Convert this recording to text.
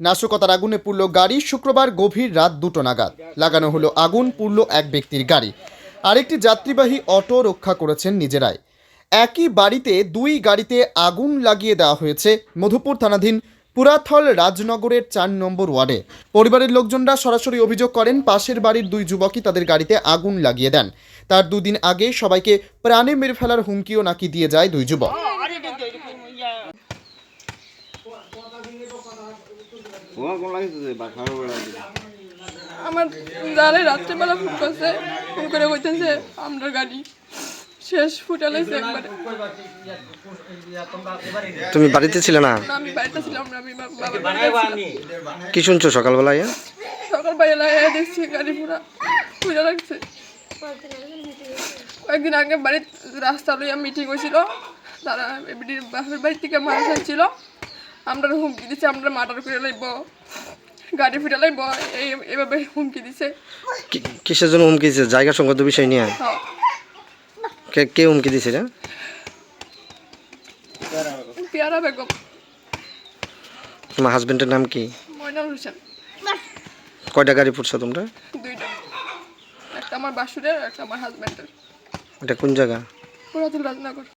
নাশকতার আগুনে পুড়ল গাড়ি, শুক্রবার গভীর রাত দুটো নাগাদ। লাগানো হলো আগুন, পুড়ল এক ব্যক্তির গাড়ি। আরেকটি যাত্রীবাহী অটো রক্ষা করেছেন নিজেরাই। একই বাড়িতে দুই গাড়িতে আগুন লাগিয়ে দেওয়া হয়েছে মধুপুর থানাধীন পুরাথল রাজনগরের চার নম্বর ওয়ার্ডে। পরিবারের লোকজনরা সরাসরি অভিযোগ করেন, পাশের বাড়ির দুই যুবকই তাদের গাড়িতে আগুন লাগিয়ে দেন। তার দুদিন আগে সবাইকে প্রাণে মেরে ফেলার হুমকিও নাকি দিয়ে যায় দুই যুবক। তোমার কোন লাগতেছে বা খারাপ লাগছে? আমার জালে রাত্রেবেলা ফোন করছে ফোন করে কইতেছে আমরা গাড়ি শেষ ফুটালাইছে একবারে। তুমি বাড়িতে ছিলে না? না, আমি বাড়িতে ছিলাম না আমি বা- বাবার বাড়িতে ছিলাম। কি শুনছো সকালবেলা ইয়া? সকালবেলা এসে দেখছি গাড়ি পুরা পুজো লাগছে। কয়েকদিন আগে বাড়ির রাস্তা লইয়া মিটিং হয়েছিল তারা এমনি বাপের বাড়ি থেকে মানুষ আসছিল আমরা হুমকি দিচ্ছে আমরা মার্ডার করে লাইব গাড়ি ফিরে লাইব এই এভাবে হুমকি দিছে। কিসের জন্য হুমকি দিছে? জায়গা সংক্রান্ত বিষয় নিয়ে? হ্যাঁ, কে কে হুমকি দিছে রে পেয়ারা বেগম। তোমার হাজবেন্ডের নাম কি? ময়নাল হোসেন। কয়টা গাড়ি পড়ছো তোমরা? দুইটা। একটা আমার বাসুরের একটা আমার হাজব্যান্ডের এটা কোন জায়গা? পুরাতন রাজনগর।